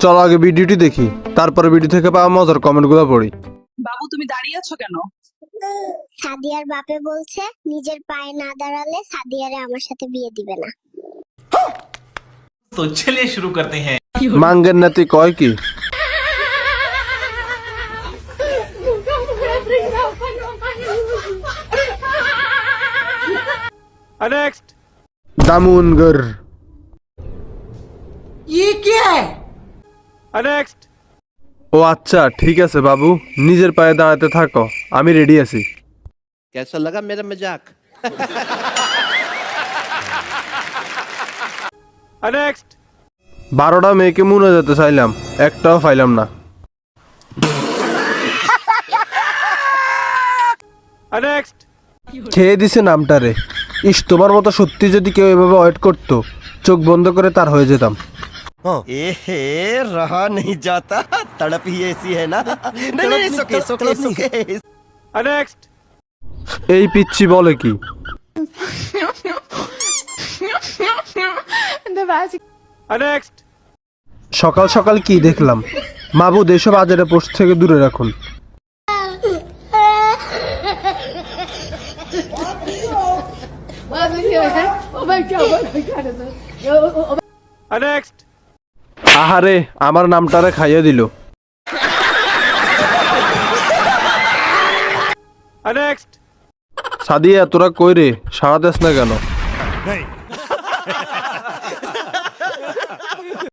চল আগে ভিডিওটি দেখি তারপরে ভিডিও থেকে পাওয়া মজার কমেন্টগুলো পড়ি বাবু তুমি দাঁড়িয়ে আছো কেন সাদিয়ার বাপে বলছে নিজের পায়ে না দাঁড়ালে সাদিয়ারে আমার সাথে বিয়ে দিবে না तो चलिए शुरू करते हैं মাঙ্গের নাতি কয় কি নেক্সট ও আচ্ছা ঠিক আছে বাবু নিজের পায়ে দাঁড়াতে থাকো আমি রেডি আছি। কেসা লাগা মেরা মজাক নেক্সট বারোটা মেয়েকে মুনে যেতে চাইলাম একটাও পাইলাম না। নেক্সট খেয়ে দিছে নামটারে। ইস তোমার মতো সত্যি যদি কেউ এভাবে ওয়েট করতো চোখ বন্ধ করে তার হয়ে যেতাম। एहे रहा नहीं जाता तड़प ही ऐसी है ना नहीं नहीं सुके सुके सुके এই পিচ্ছি বলে কি সকাল সকাল কি দেখলাম মাবুদ এসব আজারে পোস্ট থেকে দূরে রাখুন আহারে আমার নামটারে খাইয়ে দিল। সাদিয়া তোরা কই রে? সারা দেশ না কেন?